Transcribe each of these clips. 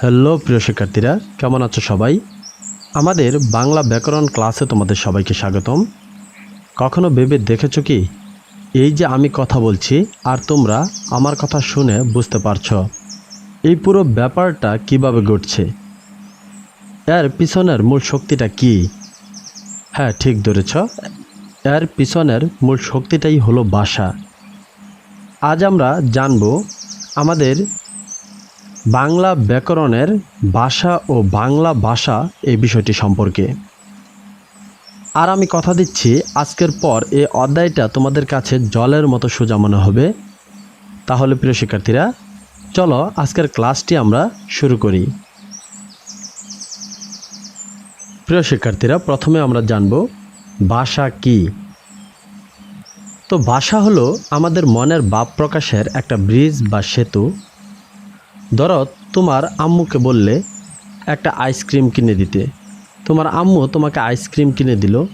Hello প্রিয় শিক্ষার্থীরা, কেমন আছো সবাই? আমাদের বাংলা ব্যাকরণ ক্লাসে তোমাদের সবাইকে স্বাগতম। কখনো ভেবে দেখেছ কি? এই যে আমি কথা বলছি, আর তোমরা আমার কথা শুনে বুঝতে পারছ এই পুরো ব্যাপারটা কীভাবে ঘটছে। এর পিছনের মূল শক্তিটা কি? হ্যাঁ ঠিক ধরেছ। এর পিছনের মূল শক্তিটাই হলো বাসা। আজ আমরা জানব আমাদের বাংলা ব্যাকরণের ভাষা ও বাংলা ভাষা এই বিষয়টি সম্পর্কে। আর আমি কথা দিচ্ছি আজকের পর এই অধ্যায়টা তোমাদের কাছে জলের মতো সোজা মনে হবে। তাহলে প্রিয় শিক্ষার্থীরা, চলো আজকের ক্লাসটি আমরা শুরু করি। প্রিয় শিক্ষার্থীরা, প্রথমে আমরা জানব ভাষা কি? তো ভাষা হলো আমাদের মনের ভাব প্রকাশের একটা ব্রিজ বা সেতু ধরো তোমার আম্মুকে বললে, একটা আইসক্রিম কিনে দিতে। তোমার আম্মু তোমাকে আইসক্রিম কিনে দিল।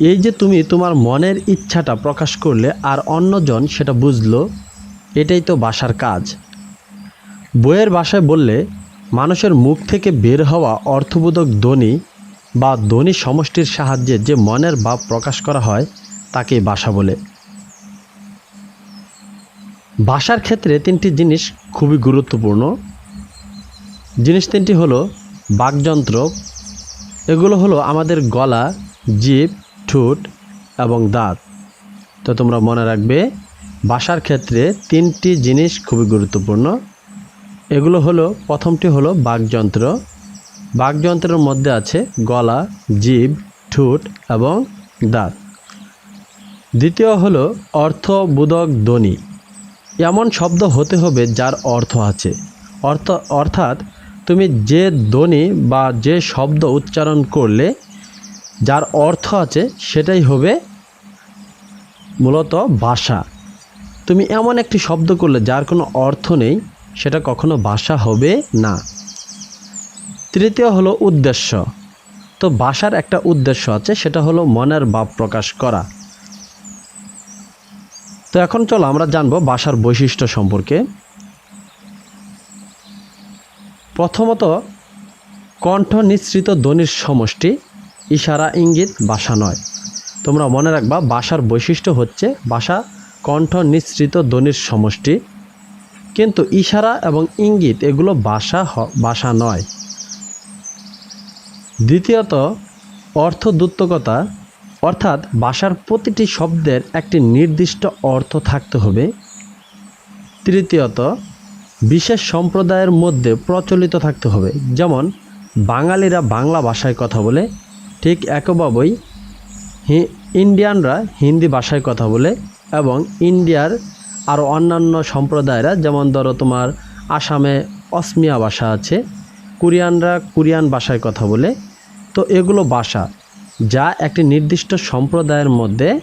এই যে তুমি তোমার মনের ইচ্ছাটা প্রকাশ করলে আর অন্যজন সেটা বুঝলো, এটাই তো বাসার কাজ। বইয়ের ভাষায় বললে, মানুষের মুখ থেকে বের হওয়া অর্থবোধক ধ্বনি বা ধ্বনি সমষ্টির সাহায্যে যে মনের ভাব প্রকাশ করা হয়, তাকেই বাসা বলে। ভাষার ক্ষেত্রে তিনটি জিনিস খুবই গুরুত্বপূর্ণ। জিনিস তিনটি হলো বাকযন্ত্র। এগুলো হলো আমাদের গলা, জিভ, ঠোঁট এবং দাঁত। তো তোমরা মনে রাখবে ভাষার ক্ষেত্রে তিনটি জিনিস খুবই গুরুত্বপূর্ণ। এগুলো হলো, প্রথমটি হলো বাকযন্ত্র। বাকযন্ত্রের মধ্যে আছে গলা, জিভ, ঠোঁট এবং দাঁত। দ্বিতীয় হলো অর্থবোধক ধ্বনি। এমন শব্দ হতে হবে যার অর্থ আছে। অর্থ, অর্থাৎ তুমি যে ধ্বনি বা যে শব্দ উচ্চারণ করলে, যার অর্থ আছে সেটাই হবে মূলত ভাষা। তুমি এমন একটি শব্দ করলে যার কোনো অর্থ নেই, সেটা কখনো ভাষা হবে না। তৃতীয় হলো উদ্দেশ্য। তো ভাষার একটা উদ্দেশ্য আছে, সেটা হলো মনের ভাব প্রকাশ করা। তো এখন চলো আমরা জানব ভাষার বৈশিষ্ট্য সম্পর্কে। প্রথমত, কণ্ঠ নিঃসৃত ধ্বনির সমষ্টি ইশারা ইঙ্গিত বাসা নয়। তোমরা মনে রাখবা, বাসার বৈশিষ্ট্য হচ্ছে বাসা কণ্ঠ নিঃসৃত ধ্বনির সমষ্টি। কিন্তু ইশারা এবং ইঙ্গিত, এগুলো বাসা ভাষা নয়। দ্বিতীয়ত অর্থদূত্তকতা অর্থাৎ ভাষার প্রতিটি শব্দের একটি নির্দিষ্ট অর্থ থাকতে হবে। তৃতীয়ত, বিশেষ সম্প্রদায়ের মধ্যে প্রচলিত থাকতে হবে। যেমন, বাঙালিরা বাংলা ভাষায় কথা বলে, ঠিক একভাবেই ইন্ডিয়ানরা হিন্দি ভাষায় কথা বলে এবং ইন্ডিয়ার আরও অন্যান্য সম্প্রদায়রা, যেমন ধরো তোমার আসামে অসমিয়া ভাষা আছে, কোরিয়ানরা কোরিয়ান ভাষায় কথা বলে। তো এগুলো ভাষা। যা একটি নির্দিষ্ট সম্প্রদায়ের মধ্যে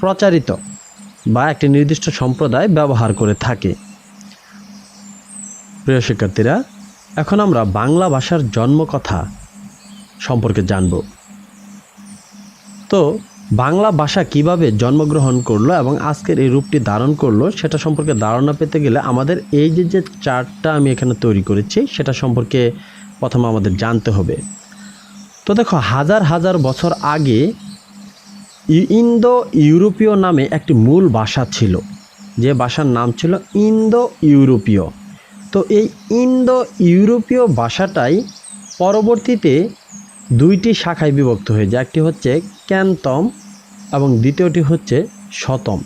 প্রচারিত বা একটি নির্দিষ্ট সম্প্রদায় ব্যবহার করে থাকে। প্রিয় শিক্ষার্থীরা, এখন আমরা বাংলা ভাষার জন্মকথা সম্পর্কে জানব। তো, বাংলা ভাষা কীভাবে জন্মগ্রহণ করল এবং আজকের এই রূপটি ধারণ করল সেটা সম্পর্কে ধারণা পেতে গেলে আমাদের এই যে যে চার্টটা আমি এখানে তৈরি করেছি, সেটা সম্পর্কে প্রথমে আমাদের জানতে হবে। তো দেখো, হাজার হাজার বছর আগে ইন্দো ইউরোপীয় নামে একটি মূল ভাষা ছিল, যে ভাষার নাম ছিল ইন্দো ইউরোপীয় তো এই ইন্দো ইউরোপীয় ভাষাটাই পরবর্তীতে দুইটি শাখায় বিভক্ত হয়ে যায় একটি হচ্ছে ক্যান্তম এবং দ্বিতীয়টি হচ্ছে শতম।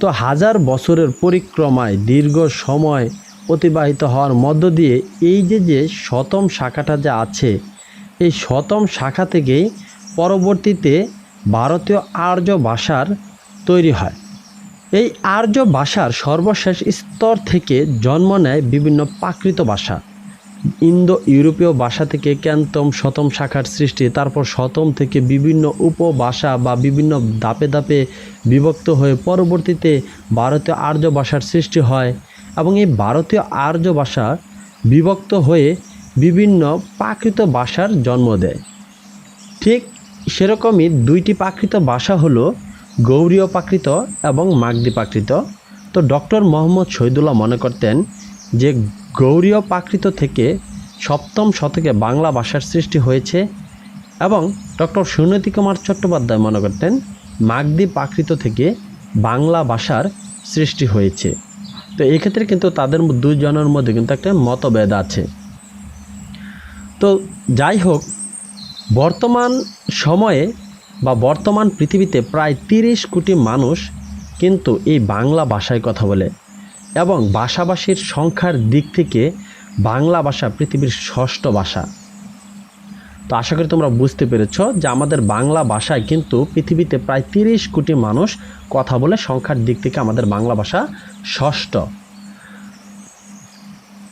তো হাজার বছরের পরিক্রমায়, দীর্ঘ সময় অতিবাহিত হওয়ার মধ্য দিয়ে এই যে যে শতম শাখাটা যে আছে এই শতম শাখা থেকেই পরবর্তীতে ভারতীয় আর্য ভাষার তৈরি হয়। এই আর্য ভাষার সর্বশেষ স্তর থেকে জন্ম নেয় বিভিন্ন প্রাকৃত ভাষা। ইন্দো ইউরোপীয় ভাষা থেকে ক্যান্তম শতম শাখার সৃষ্টি, তারপর শতম থেকে বিভিন্ন উপভাষা বা বিভিন্ন দাপে দাপে বিভক্ত হয়ে পরবর্তীতে ভারতীয় আর্য ভাষার সৃষ্টি হয় এবং এই ভারতীয় আর্য ভাষা বিভক্ত হয়ে বিভিন্ন প্রাকৃত ভাষার জন্ম দেয়। ঠিক সেরকমই দুইটি প্রাকৃত ভাষা হলো গৌরীয় প্রাকৃত এবং মাগধী প্রাকৃত। তো ডক্টর মোহাম্মদ শহীদুল্লাহ মনে করতেন যে গৌরীয় প্রাকৃত থেকে সপ্তম শতকে বাংলা ভাষার সৃষ্টি হয়েছে এবং ডক্টর সুনীতি কুমার চট্টোপাধ্যায় মনে করতেন মাগধী প্রাকৃত থেকে বাংলা ভাষার সৃষ্টি হয়েছে। তো এক্ষেত্রে কিন্তু তাদের দুজনের মধ্যে কিন্তু একটা মতভেদ আছে। তো যাই হোক, বর্তমান সময়ে বা বর্তমান পৃথিবীতে প্রায় তিরিশ কোটি মানুষ কিন্তু এই বাংলা ভাষায় কথা বলে এবং ভাষাভাষীর সংখ্যার দিক থেকে বাংলা ভাষা পৃথিবীর ষষ্ঠ ভাষা। তো আশা করি তোমরা বুঝতে পেরেছ যে আমাদের বাংলা ভাষায় কিন্তু পৃথিবীতে প্রায় তিরিশ কোটি মানুষ কথা বলে সংখ্যার দিক থেকে আমাদের বাংলা ভাষা ষষ্ঠ।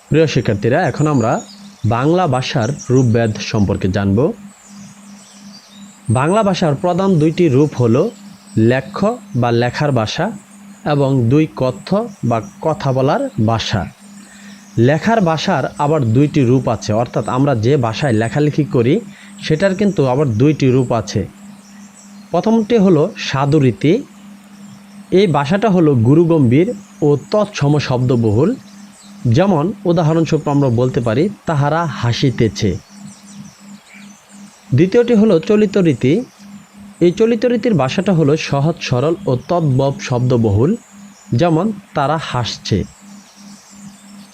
প্রিয় শিক্ষার্থীরা, এখন আমরা বাংলা ভাষার রূপভেদ সম্পর্কে জানব। বাংলা ভাষার প্রধান দুইটি রূপ হল লেখ্য বা লেখার ভাষা এবং দুই কথ্য বা কথা বলার ভাষা। লেখার ভাষার আবার দুইটি রূপ আছে, অর্থাৎ আমরা যে ভাষায় লেখালেখি করি, সেটার কিন্তু আবার দুইটি রূপ আছে। প্রথমটি হলো সাধুরীতি এই ভাষাটা হলো গুরুগম্ভীর ও তৎসম শব্দবহুল। যেমন উদাহরণস্বরূপ আমরা বলতে পারি, তাহারা হাসিতেছে দ্বিতীয়টি হলো চলিত রীতি। এই চলিত রীতির ভাষাটা হলো সহজ, সরল ও তদ্ভব শব্দবহুল, যেমন তারা হাসছে।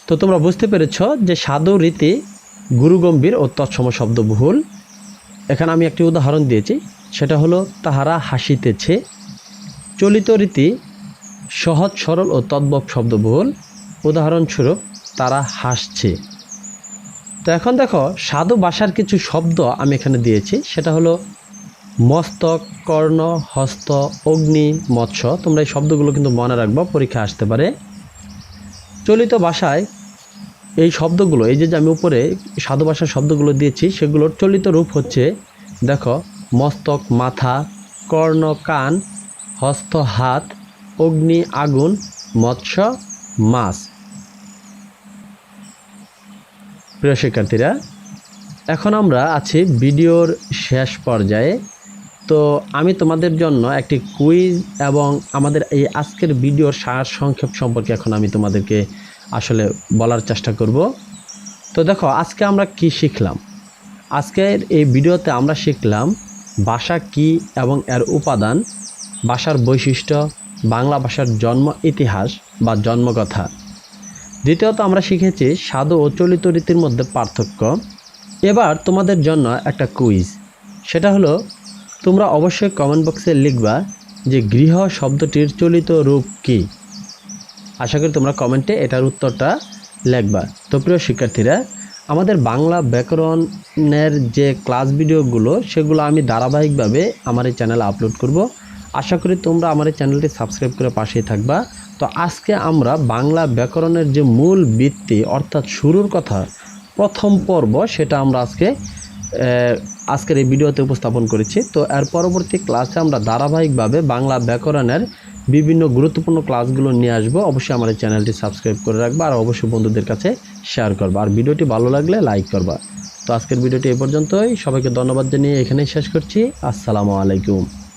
তো তোমরা বুঝতে পেরেছ যে সাধু রীতি গুরুগম্ভীর ও তৎসম শব্দবহুল। এখানে আমি একটি উদাহরণ দিয়েছি, সেটা হলো তাহারা হাসিতেছে চলিত রীতি সহজ, সরল ও তদ্ভব শব্দবহুল উদাহরণস্বরূপ, তারা হাসছে। তো এখন দেখো, সাধু ভাষার কিছু শব্দ আমি এখানে দিয়েছি। সেটা হলো মস্তক, কর্ণ, হস্ত, অগ্নি, মৎস্য। তোমরা এই শব্দগুলো কিন্তু মনে রাখব, পরীক্ষা আসতে পারে। চলিত ভাষায় এই শব্দগুলো, এই যে যে আমি উপরে সাধু ভাষার শব্দগুলো দিয়েছি, সেগুলোর চলিত রূপ হচ্ছে, দেখো, মস্তক, মাথা, কর্ণ, কান, হস্ত, হাত, অগ্নি, আগুন, মৎস্য মাছ। প্রিয় শিক্ষার্থীরা, এখন আমরা আছি ভিডিওর শেষ পর্যায়ে। তো আমি তোমাদের জন্য একটি কুইজ এবং আমাদের এই আজকের ভিডিওর সার সংক্ষেপ সম্পর্কে এখন আমি তোমাদেরকে আসলে বলার চেষ্টা করব। তো দেখো, আজকে আমরা কি শিখলাম? আজকের এই ভিডিওতে আমরা শিখলাম ভাষা কি এবং এর উপাদান, ভাষার বৈশিষ্ট্য, বাংলা ভাষার জন্ম ইতিহাস বা জন্মকথা। দ্বিতীয়ত আমরা শিখেছি সাধু ও চলিত রীতির মধ্যে পার্থক্য। এবার তোমাদের জন্য একটা কুইজ। সেটা হলো, তোমরা অবশ্যই কমেন্ট বক্সে লিখবা যে গৃহ শব্দটির চলিত রূপ কী। আশা করি তোমরা কমেন্টে এটার উত্তরটা লিখবা। তো প্রিয় শিক্ষার্থীরা, আমাদের বাংলা ব্যাকরণের যে ক্লাস ভিডিওগুলো, সেগুলো আমি ধারাবাহিকভাবে আমার এই চ্যানেলে আপলোড করব। আশা করি তোমরা আমার এই চ্যানেলটি সাবস্ক্রাইব করে পাশেই থাকবা। তো আজকে আমরা বাংলা ব্যাকরণের যে মূল বৃত্তি অর্থাৎ শুরুর কথা, প্রথম পর্ব, সেটা আমরা আজকে আজকের এই ভিডিওতে উপস্থাপন করেছি। তো এর পরবর্তী ক্লাসে আমরা ধারাবাহিকভাবে বাংলা ব্যাকরণের বিভিন্ন গুরুত্বপূর্ণ ক্লাসগুলো নিয়ে আসব। অবশ্যই আমার এই চ্যানেলটি সাবস্ক্রাইব করে রাখবা আর অবশ্যই বন্ধুদের কাছে শেয়ার করবা। আর ভিডিওটি ভালো লাগলে লাইক করবা। তো আজকের ভিডিওটি এই পর্যন্তই। সবাইকে ধন্যবাদ জানিয়ে এখানেই শেষ করছি। আসসালামু আলাইকুম।